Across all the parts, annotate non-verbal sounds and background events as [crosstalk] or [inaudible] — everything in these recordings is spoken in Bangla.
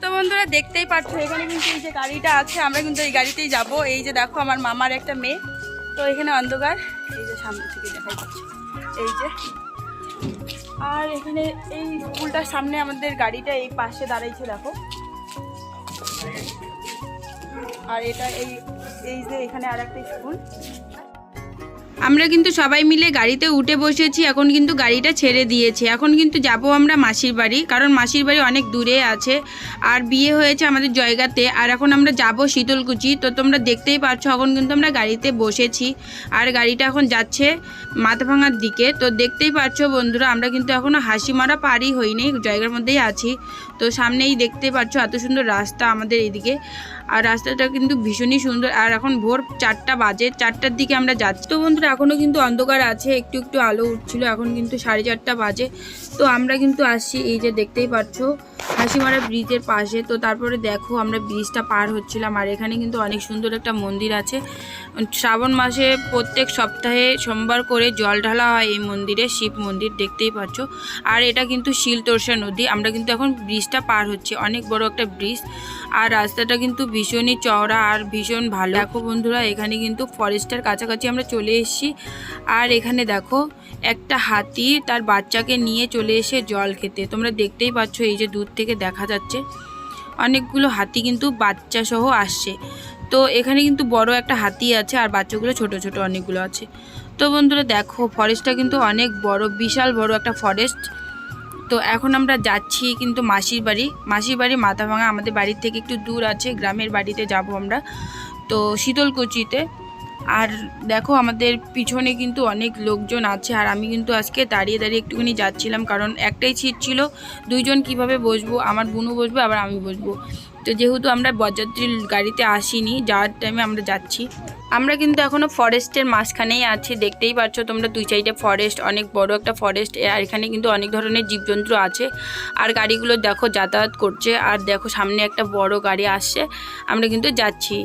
তো বন্ধুরা দেখতেই পাচ্ছ, এখানে কিন্তু এই যে গাড়িটা আছে, আমরা কিন্তু এই গাড়িতেই যাব। এই যে দেখো আমার মামার একটা মেয়ে, তো এখানে অন্ধকার। এই যে সামনে থেকে দেখাই যাচ্ছে এই যে। আর এখানে এই স্কুলটার সামনে আমাদের গাড়িটা এই পাশে দাঁড়াইছে, দেখো। আর এটা এই এই যে এখানে আর একটা স্কুল। আমরা কিন্তু সবাই মিলে গাড়িতে উঠে বসেছি, এখন কিন্তু গাড়িটা ছেড়ে দিয়েছে। এখন কিন্তু যাব আমরা মাসির বাড়ি, কারণ মাসির বাড়ি অনেক দূরে আছে। আর বিয়ে হয়েছে আমাদের জয়গাতে, আর এখন আমরা যাব শীতলকুচি। তো তোমরা দেখতেই পাচ্ছ, এখন কিন্তু আমরা গাড়িতে বসেছি। আর গাড়িটা এখন যাচ্ছে মাথাভাঙার দিকে। তো দেখতেই পাচ্ছ বন্ধুরা, আমরা কিন্তু এখনও হাসি মারা পারই হইনি, জায়গার মধ্যেই আছি। তো সামনেই দেখতেই পাচ্ছ, এত সুন্দর রাস্তা আমাদের এইদিকে আর রাস্তাটা কিন্তু ভীষণই সুন্দর। আর এখন ভোর চারটা বাজে, চারটার দিকে আমরা যাচ্ছি। তো বন্ধুরা এখনও কিন্তু অন্ধকার আছে, একটু একটু আলো উঠছিল, এখন কিন্তু সাড়ে চারটা বাজে। তো আমরা কিন্তু আসছি, এই যে দেখতেই পাচ্ছ হাসিমারা ব্রিজের পাশে। তো তারপরে দেখো আমরা ব্রিজটা পার হচ্ছিলাম। আর এখানে কিন্তু অনেক সুন্দর একটা মন্দির আছে। শ্রাবণ মাসে প্রত্যেক সপ্তাহে সোমবার করে জল ঢালা হয় এই মন্দিরে, শিব মন্দির, দেখতেই পাচ্ছ। আর এটা কিন্তু শিলতোরসা নদী। আমরা কিন্তু এখন ব্রিজটা পার হচ্ছে। অনেক বড় একটা ব্রিজ। আর রাস্তাটা কিন্তু ভীষণই চওড়া আর ভীষণ ভালো। দেখো বন্ধুরা, এখানে কিন্তু ফরেস্টের কাছাকাছি আমরা চলে এসেছি। আর এখানে দেখো একটা হাতি তার বাচ্চাকে নিয়ে চলে এসে জল খেতে। তোমরা দেখতেই পাচ্ছ এই যে দূর থেকে দেখা যাচ্ছে। অনেকগুলো হাতি কিন্তু বাচ্চা সহ আসছে। তো এখানে কিন্তু বড় একটা হাতি আছে আর বাচ্চাগুলো ছোট ছোট অনেকগুলো আছে। তো বন্ধুরা দেখো ফরেস্টটা কিন্তু অনেক বড়, বিশাল বড় একটা ফরেস্ট তো এখন আমরা যাচ্ছি কিন্তু মাসির বাড়ি। মাসির বাড়ি মাথাভাঙা আমাদের বাড়ির থেকে একটু দূর আছে, গ্রামের বাড়িতে যাব আমরা। তো শীতলকুচিতে। আর দেখো আমাদের পিছনে কিন্তু অনেক লোকজন আছে, আর আমি কিন্তু আজকে দাঁড়িয়ে দাঁড়িয়ে একটুখানি যাচ্ছিলাম, কারণ একটাই সিট ছিল, দুইজন কীভাবে বসবো, আমার বুনু বসবো, আবার আমি বসবো। তো যেহেতু আমরা বরযাত্রীর গাড়িতে আসিনি, যাওয়ার টাইমে আমরা যাচ্ছি। আমরা কিন্তু এখনও ফরেস্টের মাঝখানেই আছি, দেখতেই পাচ্ছ তোমরা দুই সাইডে ফরেস্ট অনেক বড় একটা ফরেস্ট আর এখানে কিন্তু অনেক ধরনের জীবজন্তু আছে। আর গাড়িগুলো দেখো যাতায়াত করছে, আর দেখো সামনে একটা বড় গাড়ি আসছে, আমরা কিন্তু যাচ্ছি।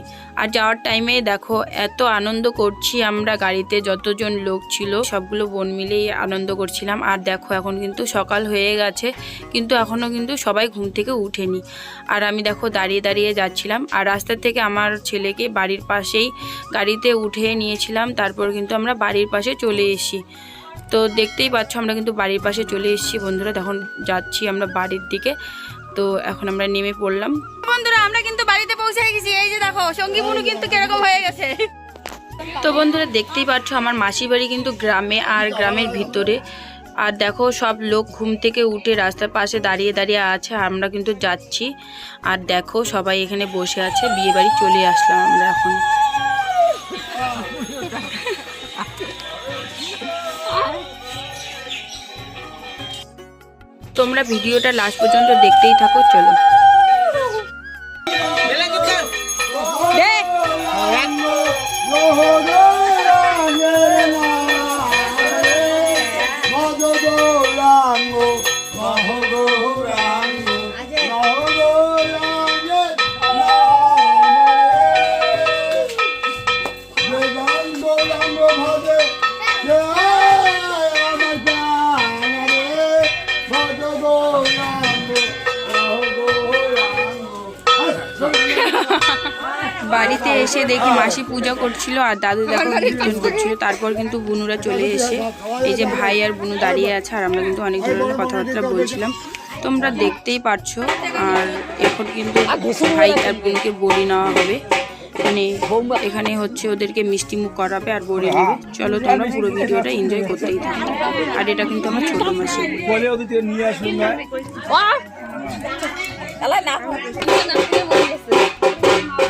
আর যাওয়ার টাইমে দেখো এত আনন্দ করছি আমরা গাড়িতে, যতজন লোক ছিল, সবগুলো বোন মিলেই আনন্দ করছিলাম। আর দেখো এখন কিন্তু সকাল হয়ে গেছে, কিন্তু এখনও কিন্তু সবাই ঘুম থেকে উঠেনি। আর আমি দেখো দাঁড়িয়ে দাঁড়িয়ে যাচ্ছিলাম, আর রাস্তা থেকে আমার ছেলেকে বাড়ির পাশেই গাড়িতে উঠে নিয়েছিলাম তারপর কিন্তু আমরা বাড়ির পাশে চলে এসেছি। তো দেখতেই পাচ্ছ আমরা কিন্তু বাড়ির পাশে চলে এসেছি বন্ধুরা তখন যাচ্ছি আমরা বাড়ির দিকে। তো এখন আমরা নেমে পড়লাম। বন্ধুরা আমরা কিন্তু বাড়িতে পৌঁছে গেছি এই যে দেখো সঙ্গী কিন্তু কীরকম হয়ে গেছে। তো বন্ধুরা দেখতেই পাচ্ছ আমার মাসির বাড়ি কিন্তু গ্রামে আর গ্রামের ভিতরে। আর দেখো সব লোক ঘুম থেকে উঠে রাস্তার পাশে দাঁড়িয়ে দাঁড়িয়ে আছে আমরা কিন্তু যাচ্ছি। আর দেখো সবাই এখানে বসে আছে বিয়ে বাড়ি চলে আসলাম আমরা এখন। তোমরা ভিডিওটা লাস্ট পর্যন্ত দেখতেই থাকো চলো। বাড়িতে এসে দেখি মাসি পূজা করছিল আর দাদু দেখো কীর্তন করছিল তারপর কিন্তু বুনুরা চলে এসে এই যে ভাই আর বুনু দাঁড়িয়ে আছে আর আমরা কিন্তু অনেক ধরনের কথাবার্তা বলছিলাম তোমরা দেখতেই পারছ আর এখন কিন্তু ভাই আর বোনকে বড়ি নেওয়া হবে মানে এখানে হচ্ছে ওদেরকে মিষ্টি মুখ করাবে আর বড়ি নেবে চলো তোমরা পুরো ভিডিওটা এনজয় করতেই থাকো আর এটা কিন্তু আমার ছোট মাসি বলে নিয়ে আসুন না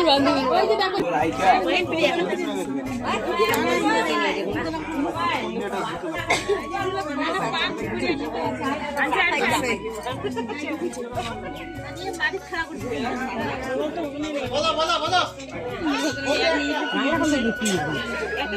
আমার বান্ধবী একটা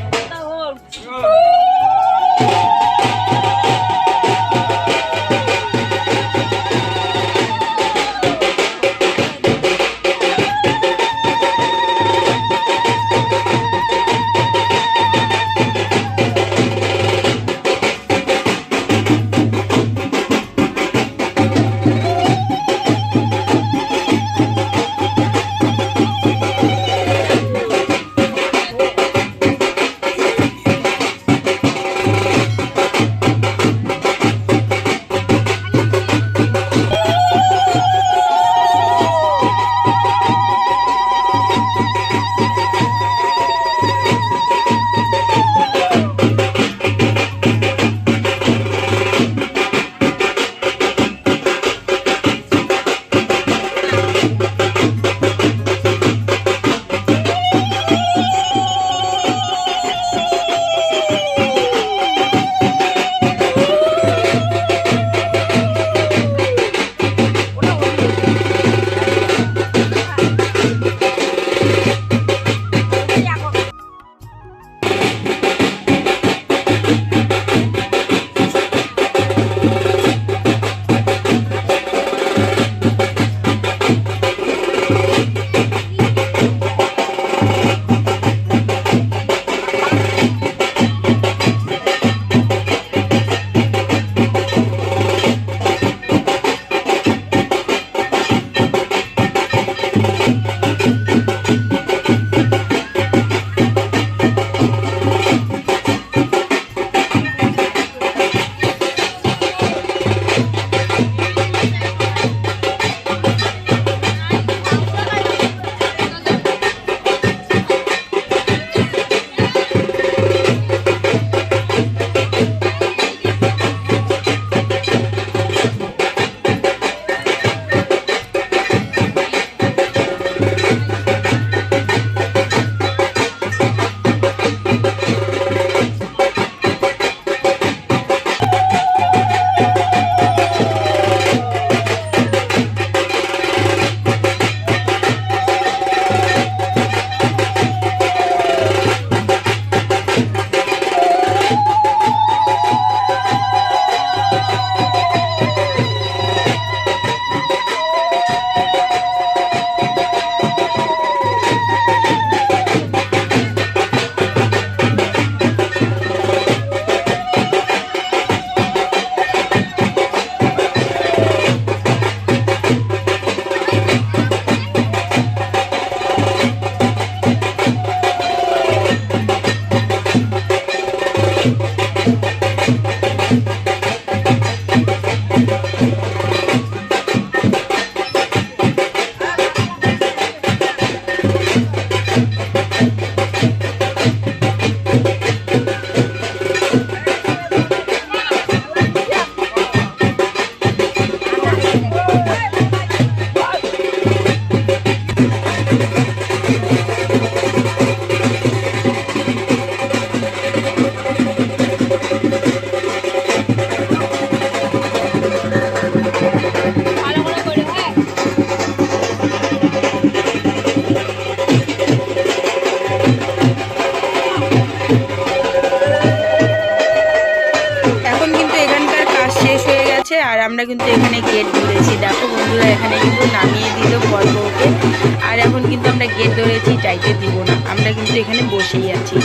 এখানে বসেই আছি।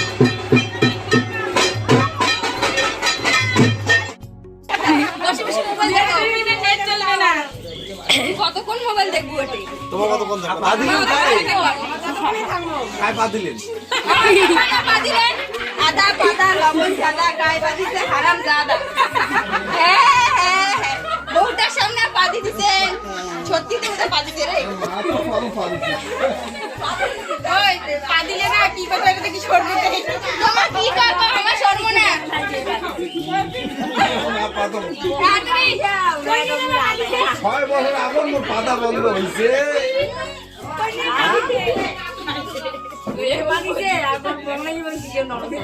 কতক্ষণ মোবাইল দেখব ওটি? তোমার কত কোন পা দিলেন খায় পা দিলেন আদা পাতা দাদা গায়ে বাঁধিছে হারাম দাদা হ্যাঁ। বউটার সামনে পা দিতেছেন। সত্যি তো ওটা পা দিতে রে। ওই পা দিলে না কি কথা এটা কি সরবে তোমার কি করব? আমার সরবো না। ছয় বছর আগুন মোর পাতা বন্ধ হয়েছে।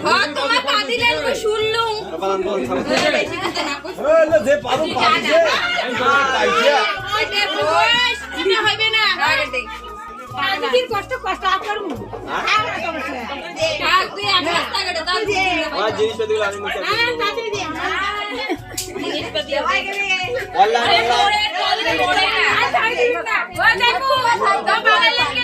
হ্যাঁ তোমার পা দিলে আমি শুনলুম বেশি কথা না কইছো। এই লে, যে পারো পাইছে পাইছে এটা হইবে না দিদির কষ্ট কষ্ট আপনার থাক তুই এক রাস্তাঘাটে দাও জিনিসপাতি জিনিসপাতি আরে মোরে মোরে মোরে ও দেখো তো বাগান লাগে না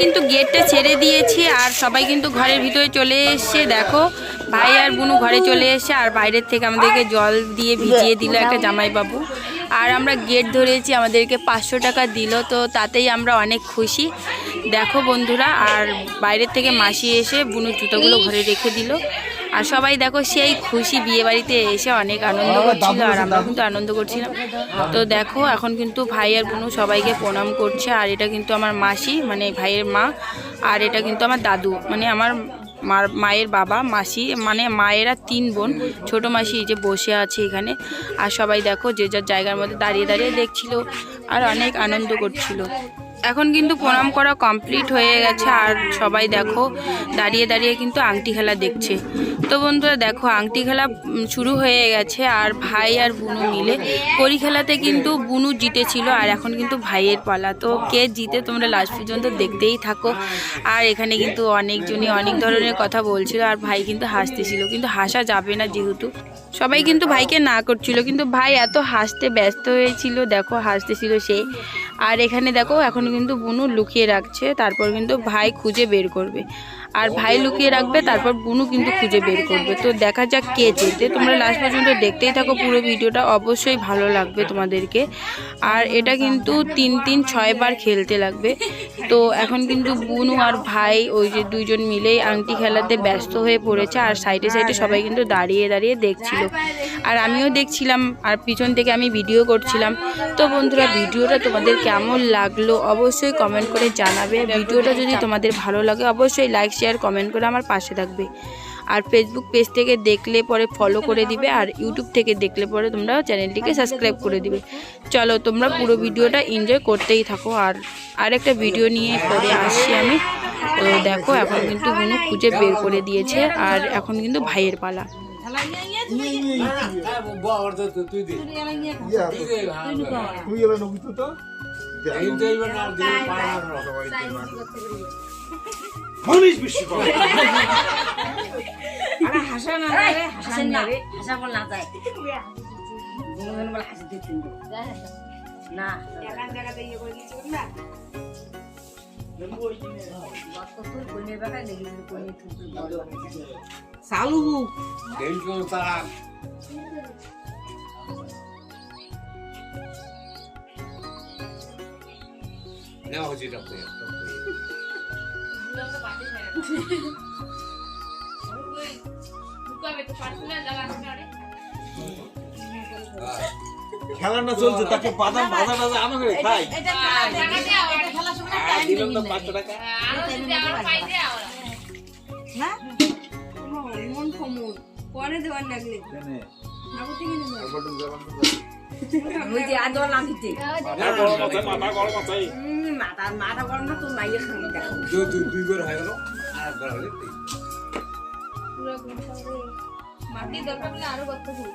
কিন্তু গেটটা ছেড়ে দিয়েছি আর সবাই কিন্তু ঘরের ভিতরে চলে এসছে। দেখো, ভাই আর বুনু ঘরে চলে এসছে আর বাইরের থেকে আমাদেরকে জল দিয়ে ভিজিয়ে দিল একটা জামাইবাবু। আর আমরা গেট ধরেছি, আমাদেরকে পাঁচশো টাকা দিল, তো তাতেই আমরা অনেক খুশি। দেখো বন্ধুরা, আর বাইরের থেকে মাসি এসে বুনুর জুতোগুলো ঘরে রেখে দিল। আর সবাই দেখো সেই খুশি বিয়ে বাড়িতে এসে অনেক আনন্দ করছিল, আর আমরা কিন্তু আনন্দ করছিলাম। তো দেখো, এখন কিন্তু ভাই আর বোনু সবাইকে প্রণাম করছে, আর এটা কিন্তু আমার মাসি মানে ভাইয়ের মা, আর এটা কিন্তু আমার দাদু মানে আমার মার, মায়ের বাবা, মাসি মানে মায়েরা তিন বোন, ছোট মাসি যে বসে আছে এখানে, আর সবাই দেখো যে যার জায়গার মধ্যে দাঁড়িয়ে দাঁড়িয়ে দেখছিল, আর অনেক আনন্দ করছিল। এখন কিন্তু প্রণাম করা কমপ্লিট হয়ে গেছে, আর সবাই দেখো, দাঁড়িয়ে দাঁড়িয়ে কিন্তু আংটি খেলা দেখছে। তো বন্ধুরা দেখো, আংটি খেলা শুরু হয়ে গেছে, আর ভাই আর বুনু মিলে। কড়ি খেলাতে কিন্তু বুনু জিতেছিল, আর এখন কিন্তু ভাইয়ের পালা। তো কে জিতে তোমরা লাস্ট পর্যন্ত দেখতেই থাকো। আর এখানে কিন্তু অনেকজনই অনেক ধরনের কথা বলছিল, আর ভাই কিন্তু হাসতেছিল। কিন্তু হাসা যাবে না যেহেতু। সবাই কিন্তু ভাইকে না করছিল, কিন্তু ভাই এত হাসতে ব্যস্ত হয়েছিল, দেখো হাসতেছিল সে। আর এখানে দেখো এখন কিন্তু বুনু লুকিয়ে রাখছে তারপর কিন্তু ভাই খুঁজে বের করবে। আর ভাই লুকিয়ে রাখবে, তারপর বুনু কিন্তু খুঁজে বের করবে। তো দেখা যাক কে জেতে। তোমরা লাস্ট পর্যন্ত দেখতেই থাকো পুরো ভিডিওটা, অবশ্যই ভালো লাগবে তোমাদেরকে। আর এটা কিন্তু তিন তিন ছয় বার খেলতে লাগবে। তো এখন কিন্তু বুনু আর ভাই ওই যে দুইজন মিলেই আংটি খেলাতে ব্যস্ত হয়ে পড়েছে, আর সাইডে সাইডে সবাই কিন্তু দাঁড়িয়ে দাঁড়িয়ে দেখছিল। আর আমিও দেখছিলাম, আর পিছন থেকে আমি ভিডিও করছিলাম। তো বন্ধুরা, ভিডিওটা তোমাদের কেমন লাগল অবশ্যই কমেন্ট করে জানাবে। ভিডিওটা যদি তোমাদের ভালো লাগে, অবশ্যই লাইক শেয়ার কমেন্ট করে আমার পাশে থাকবে। আর ফেসবুক পেজ থেকে দেখলে পরে ফলো করে দিবে আর ইউটিউব থেকে দেখলে পরে তোমরা চ্যানেলটিকে সাবস্ক্রাইব করে দিবে। চলো তোমরা পুরো ভিডিওটা এনজয় করতেই থাকো আর আরেকটা ভিডিও নিয়ে পরে আসছি আমি। তো দেখো এখন কিন্তু বুনু খুঁজে বের করে দিয়েছে আর এখন কিন্তু ভাইয়ের পালা। তুই খনিজ বেশি করে। [laughs] হাসা না রে হাসা না রে হাসা বল না যায় গুনগুন বলে হাসি দিতে না। চালু এটা তো খেলা না চলছে তাকে বাদাম ভাজা টাজা আনো করে খাই দিলাম তো পাঁচশো টাকা। মন কমন পরে দেওয়ার লাগলে। যে আদর লাগিতে মাথা গরম না তো মাইয়ে দেখো দুই বার হয়ে গেল। মাটি দরকার হলে আরও কত ফুল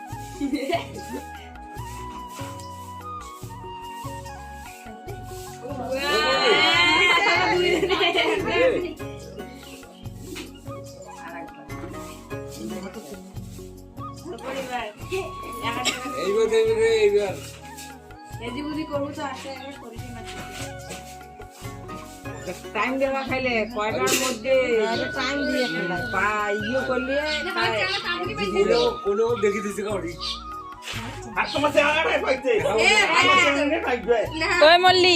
এইবার দেবে রে এইবার। এদি বুদি করব তো আসে করি টাইম দেওয়া খাইলে কয়টার মধ্যে টাইম দিয়ে বা ইয়ে করলে কোনো দেখি দিছে কাউরি। মল্লি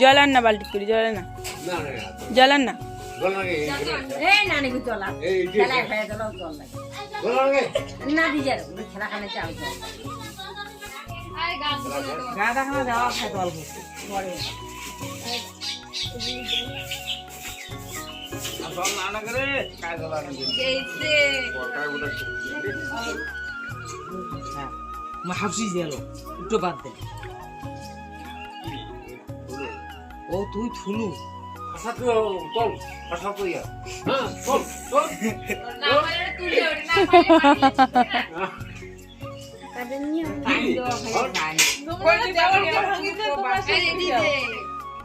জল আন না বালতি করে জল না। জল আন না। খেলা খানে দেওয়া অল্প। হাফসি গেল একটু বাদ দে ও তুই থুলু আশা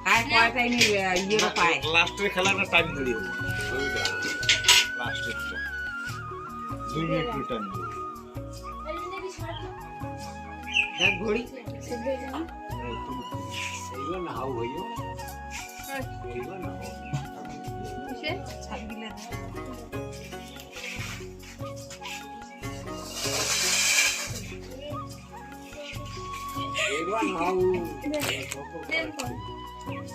খায় কয়টাই নিয়ে ইয়ে পায় লাস্টের খেলাটা টাইম ধরে লাস্টের দুই মিনিট রিটার্ন দেখ ঘড়ি। এইবার না হাও হইও। এইবার না এইবার হাও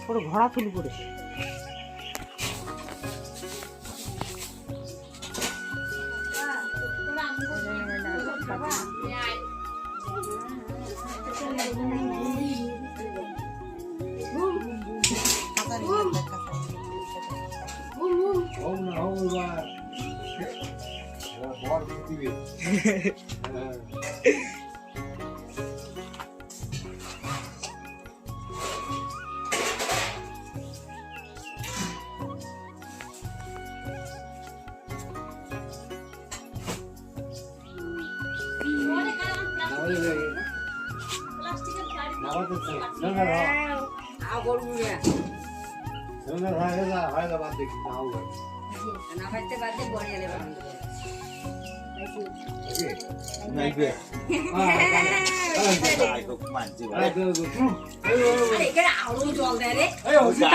পুরো ঘোড়া ফুল করে হাও না হাও এবার এবার বর দিবে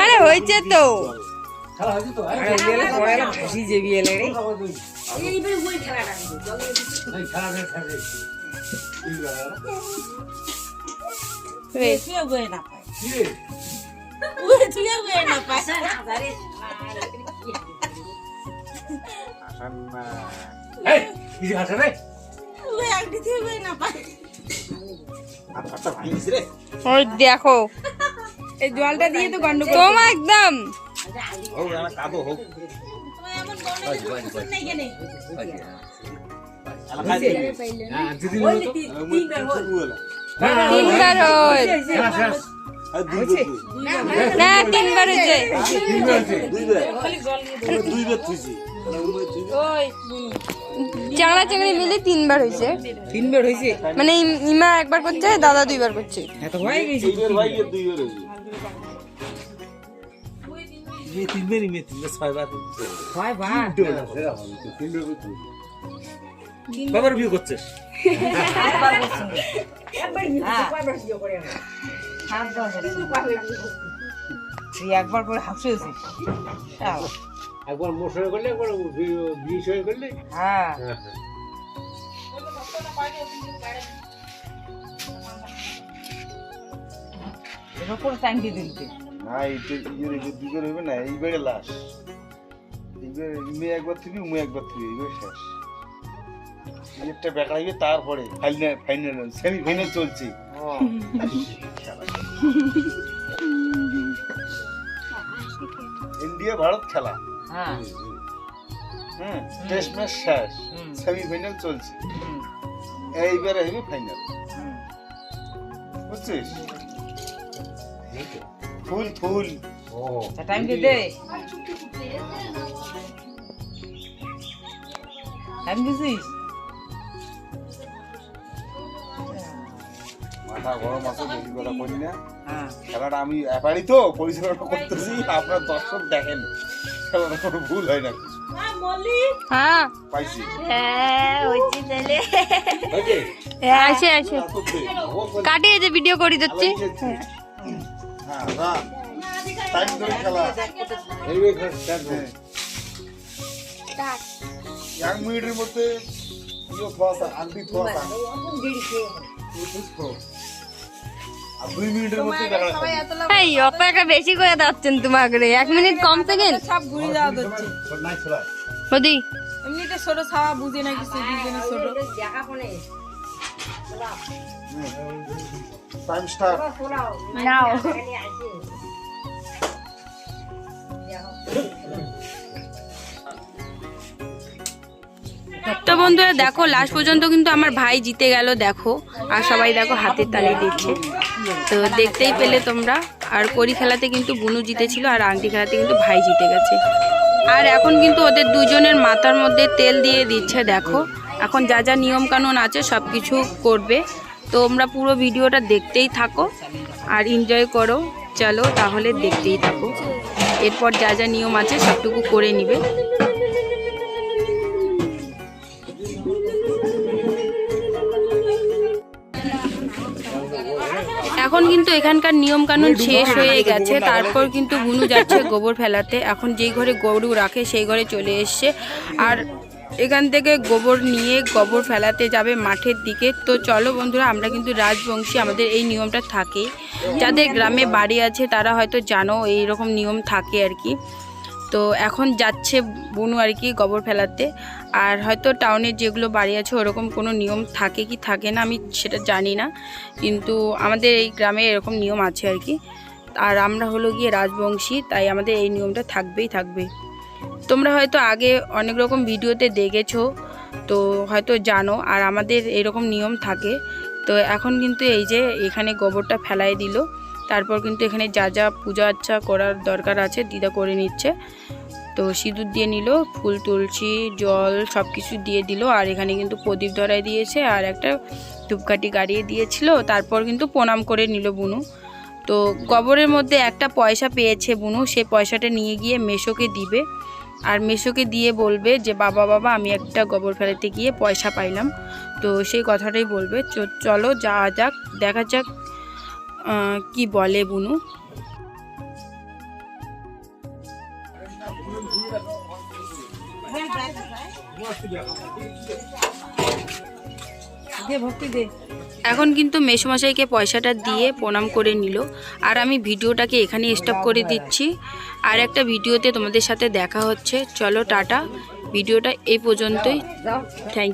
আরে হয়েছে তো। রে এই বের বই খেলাটা। জল তুইও বয়ে না পায় তুইও বয়ে না পায় পাশা না দাঁড়ে তুই একটি তুই বয়ে না। পায় ওই দেখো এই জলটা দিয়ে তো গন্ডগোল তোমা একদম। কাদো হোক তুই এমন বনে নেই কেনে তিনবার হয়। না তিনবার হয়েছে। চাংড়া চাংড়ি মিলে তিনবার হয়েছে। তিনবার হয়েছে? মানে ইম- ইমা একবার করছে দাদা দুইবার করছে। এত হয়ে গেছে। তিনবারই মেয়ে তিনবার ছয়বার হয় বার কবার বিয়ে করছিস তুই একবার করে হাসিয়েছিস একবার মশাই করলে একবার বিষ হয়ে করলে? হ্যাঁ। উপর টাইম দিতে না এইবারে লাশ। এইবার মেয়ে একবার থুবি মুই একবার থুবি এইবার শেষ। একটা বেকা হইবে তারপরে ফাইনাল ফাইনাল সেমি ফাইনাল চলছে। ইন্ডিয়া ভারত খেলা। হ্যাঁ। হ্যাঁ টেস্ট ম্যাচ শেষ হুম। সেমি ফাইনাল চলছে এইবারে হইবে ফাইনাল বুঝছিস? ফুল ফুল। ও। টাইম দিয়ে দে। টাইম দিছিস? মাথা গরম আছে বেশি কথা করি না। হ্যাঁ। খেলাটা আমি এপারই তো পরিচালনা করতেছি আপনার দর্শক দেখেন। খেলাটা কোনো ভুল হয় না হ্যাঁ। পাইছি। হ্যাঁ তাহলে। হ্যাঁ কাটিয়ে যে ভিডিও করে দিচ্ছি হ্যাঁ। রান। টাইম ধরে খেলা। এইবার হ্যাঁ। এক মিনিটের মধ্যে ইয়ে আন্টি এই অপেক্ষা বেশি করে যাচ্ছেন তোমাকে এক মিনিট কম সেকেন্ড সব ঘুরে যাওয়া হচ্ছে এমনিতে ছোট ছাওয়া বুঝে না কিছু না ছোট টাইম স্টার্ট নাও তো বন্ধুরা, দেখো লাস্ট পর্যন্ত কিন্তু আমার ভাই জিতে গেল, দেখো, আর সবাই দেখো হাতের তালি দিচ্ছে। তো দেখতেই পেলে তোমরা, আর করি খেলাতে কিন্তু বুনু জিতেছিল, আর আংটি খেলাতে কিন্তু ভাই জিতে গেছে। আর এখন কিন্তু ওদের দুজনের মাথার মধ্যে তেল দিয়ে দিচ্ছে, দেখো। এখন যা যা নিয়ম কানুন আছে সব কিছু করবে। তোমরা পুরো ভিডিওটা দেখতেই থাকো, আর এনজয় করো। চলো, তাহলে দেখতেই থাকো। এরপর যা যা নিয়ম আছে, সবটুকু করে নিবে। এখন কিন্তু এখানকার নিয়ম কানুন শেষ হয়ে গেছে। তারপর কিন্তু বুনু যাচ্ছে গোবর ফেলাতে। এখন যেই ঘরে গরু রাখে সেই ঘরে চলে এসছে। আর এখান থেকে গোবর নিয়ে গোবর ফেলাতে যাবে মাঠের দিকে। তো চলো বন্ধুরা আমরা কিন্তু রাজবংশী আমাদের এই নিয়মটা থাকে। যাদের গ্রামে বাড়ি আছে তারা হয়তো জানো এই রকম নিয়ম থাকে আর কি। তো এখন যাচ্ছে বুনু আর কি গোবর ফেলাতে। আর হয়তো টাউনের যেগুলো বাড়ি আছে, ওরকম কোনো নিয়ম থাকে কি থাকে না, আমি সেটা জানি না। কিন্তু আমাদের এই গ্রামে এরকম নিয়ম আছে আর কি। আর আমরা হলো গিয়ে রাজবংশী, তাই আমাদের এই নিয়মটা থাকবেই থাকবে। তোমরা হয়তো আগে অনেক রকম ভিডিওতে দেখেছ, তো হয়তো জানো, আর আমাদের এরকম নিয়ম থাকে। তো এখন কিন্তু এই যে এখানে গোবরটা ফেলাই দিল, তারপর কিন্তু এখানে যা যা পূজা আচ্ছা করার দরকার আছে, দিদা করে নিচ্ছে। তো সিঁদুর দিয়ে নিল, ফুল তুলসী জল সব কিছু দিয়ে দিল, আর এখানে কিন্তু প্রদীপ ধরাই দিয়েছে, আর একটা ধূপকাঠি গাড়িয়ে দিয়েছিল, তারপর কিন্তু প্রণাম করে নিল বুনু। তো গোবরের মধ্যে একটা পয়সা পেয়েছে বুনু, সে পয়সাটা নিয়ে গিয়ে মেশোকে দিবে, আর মেশোকে দিয়ে বলবে যে, বাবা বাবা, আমি একটা গোবর ফেলাতে গিয়ে পয়সা পাইলাম। তো সেই কথাটাই বলবে। চলো যাওয়া যাক, দেখা যাক কি বলে বুনু। এখন কিন্তু মেসমশাইকে পয়সাটা দিয়ে প্রণাম করে নিল। আর আমি ভিডিওটাকে এখানে স্টপ করে দিচ্ছি। আর একটা ভিডিওতে তোমাদের সাথে দেখা হচ্ছে। চলো টাটা। ভিডিওটা এই পর্যন্তই। থ্যাংক